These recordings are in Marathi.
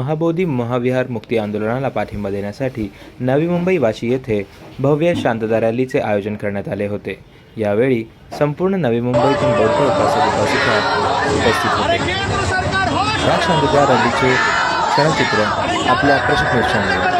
महाबोधी महाविहार मुक्ती आंदोलनाला पाठिंबा देण्यासाठी नवी मुंबई वाशी येथे भव्य शांतता रॅलीचे आयोजन करण्यात आले होते. यावेळी संपूर्ण नवी मुंबईतून बौद्ध उपासक उपासिका उपस्थित होते. या शांतता रॅलीचे क्षणचित्र आपल्या प्रशिक्षण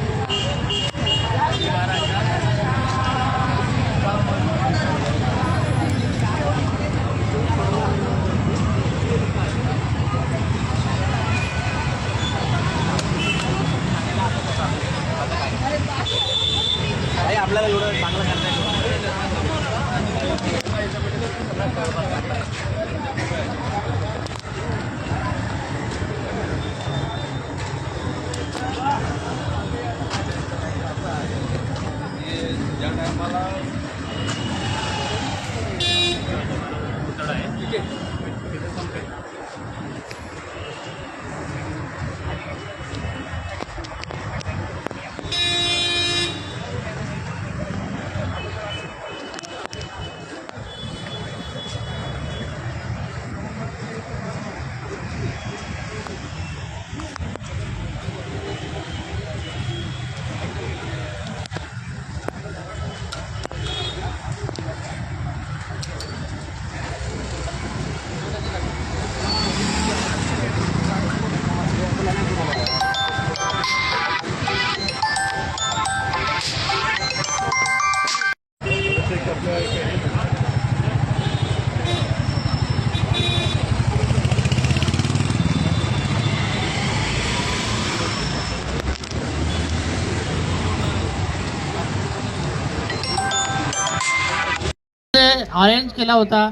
अरेंज केला होता.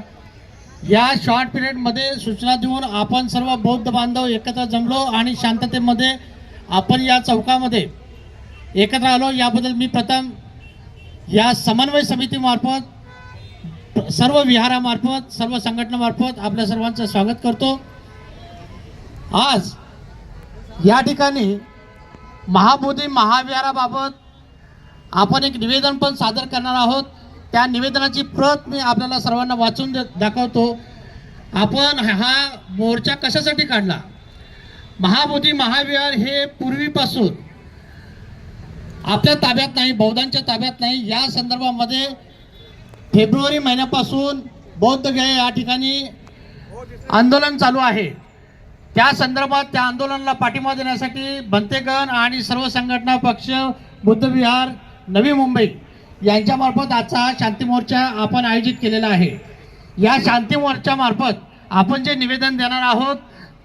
या शॉर्ट पिरियडमध्ये सूचना देऊन आपण सर्व बौद्ध बांधव एकत्र जमलो आणि शांततेमध्ये आपण या चौकामध्ये एकत्र आलो. याबद्दल मी प्रथम या समन्वय समितीमार्फत सर्व विहारामार्फत सर्व संघटनामार्फत आपल्या सर्वांचं स्वागत करतो. आज या ठिकाणी महाबोधी महाविहाराबाबत आपण एक निवेदन पण सादर करणार आहोत. त्या निवेदनाची प्रत मी आपल्याला सर्वांना वाचून दाखवतो. आपण हा मोर्चा कशासाठी काढला? महाबोधी महाविहार हे पूर्वीपासून आपल्या ताब्यात नाही बौद्धांच्या ताब्यात नाही. या संदर्भामध्ये फेब्रुवारी महिन्यापासून बौद्धगया या ठिकाणी आंदोलन चालू आहे. त्या संदर्भात त्या आंदोलनाला पाठिंबा देण्यासाठी बनतेगण आणि सर्व संघटना पक्ष बुद्धविहार नवी मुंबई यांच्यामार्फत आजचा शांती मोर्चा आपण आयोजित केलेला आहे. या शांती मोर्चामार्फत आपण जे निवेदन देणार आहोत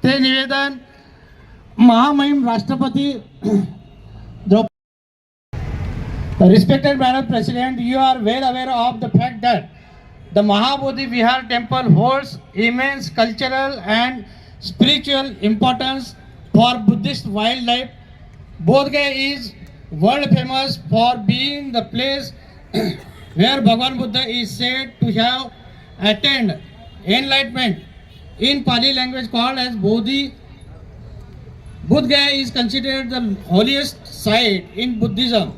ते निवेदन महामहिम राष्ट्रपती respected madam president you are well aware of the fact that the Mahabodhi Vihar temple holds immense cultural and spiritual importance for Buddhist wild life Bodhgaya is world famous for being the place where Bhagavan Buddha is said to have attained enlightenment in Pali language called as Bodhi. Bodh Gaya is considered the holiest site in Buddhism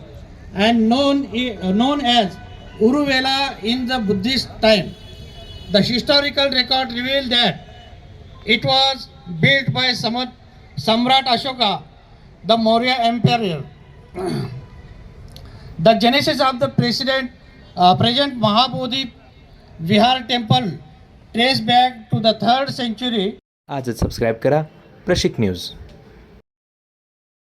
and known, known as Uruvela in the Buddhist time. The historical record reveals that it was built by Samrat Ashoka, the Maurya Emperor. The genesis of the president, uh, present Mahabodhi Vihar temple trace back to the 3rd century आजच सबस्क्राईब करा प्रशिक न्यूज